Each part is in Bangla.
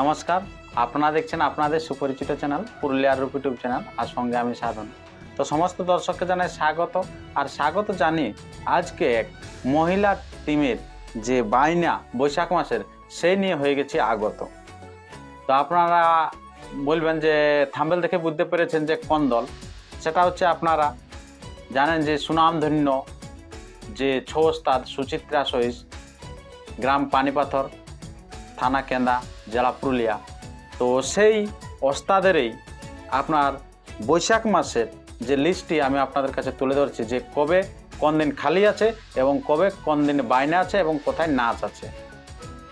নমস্কার, আপনারা দেখছেন আপনাদের সুপরিচিত চ্যানেল পুরুলিয়ার রূপ ইউটিউব চ্যানেল, আর সঙ্গে আমি সাধন। তো সমস্ত দর্শককে জানাই স্বাগত, আর স্বাগত জানি আজকে এক মহিলা টিমের যে বাইনা বৈশাখ মাসের সেই নিয়ে হয়ে গেছে আগত। তো আপনারা বলবেন যে থাম্বেল দেখে বুঝতে পেরেছেন যে কোন দল? সেটা হচ্ছে আপনারা জানেন যে সুনামধন্য যে ছৌ সুচিত্রা সহিস, গ্রাম পানিপাথর থানা কেন্দা, জেলা পুরুলিয়া। তো সেই ওস্তাদেরই আপনার বৈশাখ মাসের যে লিস্টটি আমি আপনাদের কাছে তুলে ধরছি যে কবে কোন দিন খালি আছে এবং কবে কোন দিন বাইনা আছে এবং কোথায় নাচ আছে।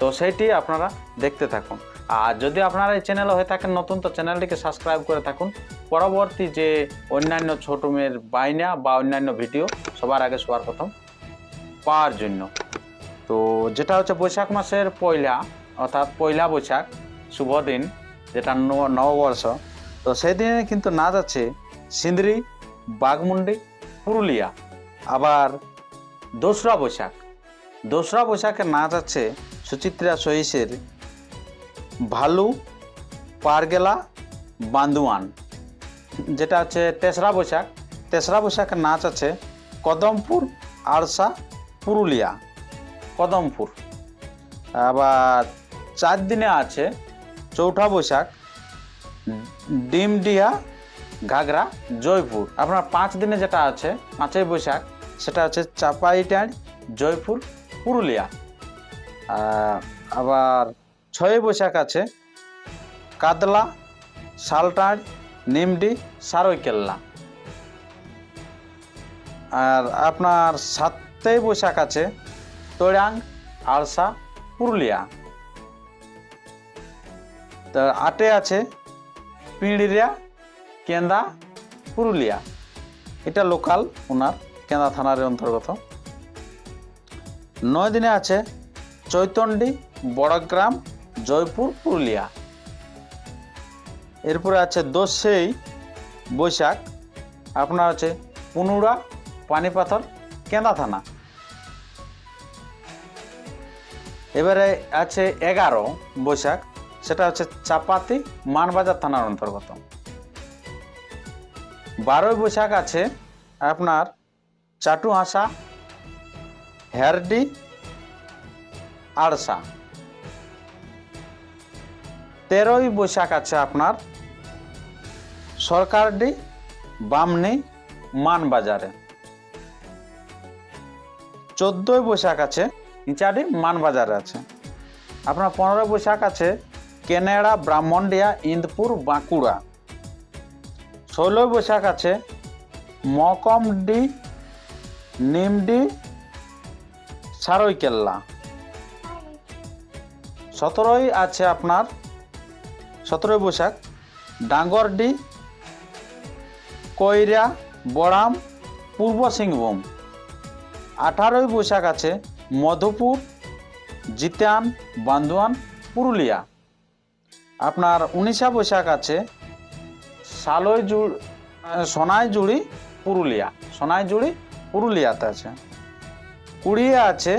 তো সেইটি আপনারা দেখতে থাকুন। আর যদি আপনারা এই চ্যানেলে হয়ে থাকেন নতুন, তো চ্যানেলটিকে সাবস্ক্রাইব করে থাকুন। পরবর্তী যে অন্যান্য ছোট মেয়ের বাইনা বা অন্যান্য ভিডিও সবার আগে সবার প্রথম পাওয়ার জন্য। তো যেটা হচ্ছে বৈশাখ মাসের পয়লা অর্থাৎ পয়লা বৈশাখ, শুভ দিন, যেটা নববর্ষ। তো সেই দিনে কিন্তু নাচ আছে সিন্দ্রি, বাঘমুন্ডি, পুরুলিয়া। আবার দোসরা বৈশাখ। দোসরা বৈশাখের নাচ আছে সুচিত্রা সহিসের ভালু, পারগেলা, বান্দুয়ান। যেটা হচ্ছে তেসরা বৈশাখ। তেসরা বৈশাখের নাচ আছে কদমপুর আরসা পুরুলিয়া। কদমপুর। আবার চার দিনে আছে, চৌঠা বৈশাখ ডিমডিহা ঘাগরা, জয়পুর। আপনার পাঁচ দিনে যেটা আছে, পাঁচই বৈশাখ, সেটা হচ্ছে চাপাইটাঁড় জয়পুর, পুরুলিয়া। আবার ছয়ই বৈশাখ আছে কাদলা শালটাঁড়, নিমডি সারৈকেল্লা আর আপনার সাতই বৈশাখ আছে, তোড়াং আলসা পুরুলিয়া। তো আটে আছে পিঁড়িয়া কেন্দা, পুরুলিয়া। এটা লোকাল ওনার, কেন্দা থানার অন্তর্গত। নয় দিনে আছে চৈতন্ডি, বড়গ্রাম, জয়পুর, পুরুলিয়া। এরপরে আছে দোষেই বৈশাখ। আপনার আছে পুনুরা, পানিপাথর, কেন্দা থানা। এবারে আছে এগারো, বৈশাখ। সেটা হচ্ছে চাপাতি মানবাজার থানার অন্তর্গত। বারোই বৈশাখ আছে আপনার চাটুহাসা হেরডি, আড়সা। তেরোই বৈশাখ আছে আপনার সরকারডি, বামনি, মানবাজারে। চোদ্দোই বৈশাখ আছে ইচাডি মানবাজারে আছে। আপনার পনেরোই বৈশাখ আছে কেনেড়া ব্রাহ্মণডিয়া ইন্দপুর, বাঁকুড়া। ষোলোই বৈশাখ আছে, মকমডি, নিমডি সারইকেল্লা সতেরোই আছে আপনার, সতেরোই বৈশাখ, ডাঙ্গরডি, কইরা, বড়াম, পূর্ব সিংভূম। আঠারোই বৈশাখ আছে, মধুপুর, জিতান, বান্দুয়ান, পুরুলিয়া। আপনার উনিশা বৈশাখ আছে, সালই জুড় সোনাইজুড়ি পুরুলিয়া সোনাইজুড়ি পুরুলিয়াতে আছে। কুড়িয়ে আছে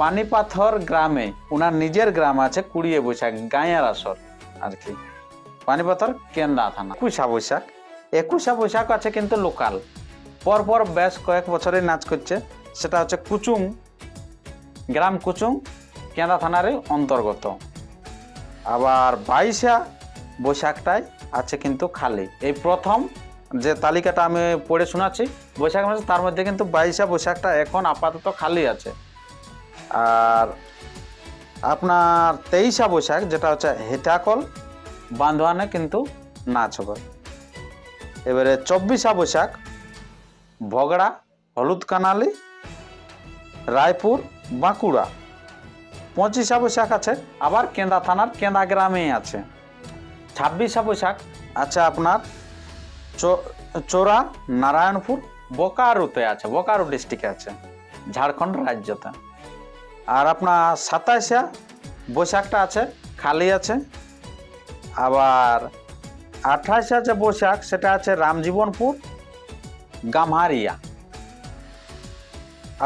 পানিপাথর গ্রামে ওনার নিজের গ্রাম আছে কুড়িয়ে বৈশাখ, গাঁয়ের আসর আর কি। পানিপাথর কেন্দা থানা। একুশা বৈশাখ একুশা বৈশাখ আছে কিন্তু লোকাল। পরপর বেশ কয়েক বছরে নাচ করছে, সেটা হচ্ছে কুচুং গ্রাম কুচুং কেন্দা থানারই অন্তর্গত। আবার বাইশা বৈশাখটায় আছে কিন্তু খালি। এই প্রথম যে তালিকাটা আমি পড়ে শোনাচ্ছি, বৈশাখ মাসে, তার মধ্যে কিন্তু বাইশা বৈশাখটা এখন আপাতত খালি আছে। আর আপনার তেইশা বৈশাখ, যেটা হচ্ছে হেটাকল বান্ধবানে কিন্তু নাচ হবে। এবারে চব্বিশা বৈশাখ ভগড়া হলুদ কানালি, রায়পুর, বাঁকুড়া। পঁচিশা বৈশাখ আছে, আবার কেন্দা থানার কেন্দা গ্রামেই আছে। ছাব্বিশা বৈশাখ আছে আপনার চোরা, নারায়ণপুর, বোকারোতে আছে, বোকারো ডিস্ট্রিক্টে আছে, ঝাড়খণ্ড রাজ্যতে। আর আপনার সাতাশা বৈশাখটা আছে, খালি আছে। আবার আঠাশে যে বৈশাখ, সেটা আছে রামজীবনপুর, গামহারিয়া।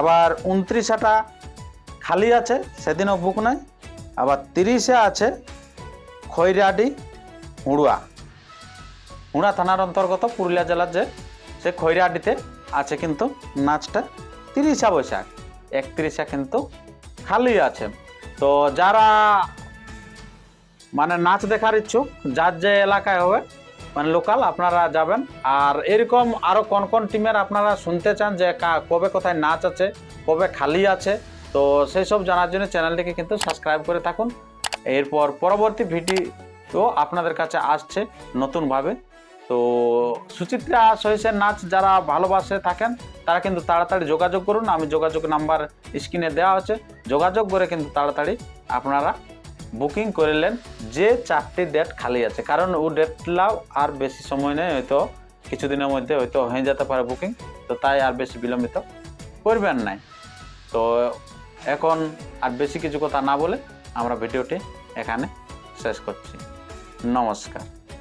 আবার উনত্রিশাটা খালি আছে, সেদিনও বুক নাই। আবার তিরিশে আছে খৈরাডি হুড়ুয়া হুড়া থানার অন্তর্গত পুরুলিয়া জেলার যে, সে খৈরাডিতে আছে কিন্তু নাচটা তিরিশা বৈশাখ। একত্রিশা কিন্তু খালি আছে। তো যারা মানে নাচ দেখার ইচ্ছুক, যার যে এলাকায় হবে মানে লোকাল, আপনারা যাবেন। আর এরকম আরও কোন কোন টিমের আপনারা শুনতে চান যে কবে কোথায় নাচ আছে, কবে খালি আছে তো সেই সব জানার জন্য চ্যানেলটিকে কিন্তু সাবস্ক্রাইব করে থাকুন। এরপর পরবর্তী ভিডিও আপনাদের কাছে আসছে নতুনভাবে। তো সুচিত্রা সহিসের নাচ যারা ভালোবাসে থাকেন, তারা কিন্তু তাড়াতাড়ি যোগাযোগ করুন। আমি যোগাযোগ নাম্বার স্ক্রিনে দেওয়া হচ্ছে যোগাযোগ করে কিন্তু তাড়াতাড়ি আপনারা বুকিং করিলেন যে চারটি ডেট খালি আছে, কারণ ও ডেটটাও আর বেশি সময় নেই, হয়তো কিছুদিনের মধ্যে হয়তো হয়ে যেতে পারে বুকিং তো তাই আর বেশি বিলম্বিত করবেন নাই। তো এখন আর বেশি কিছু কথা না বলে আমরা ভিডিওটি এখানে শেষ করছি। নমস্কার।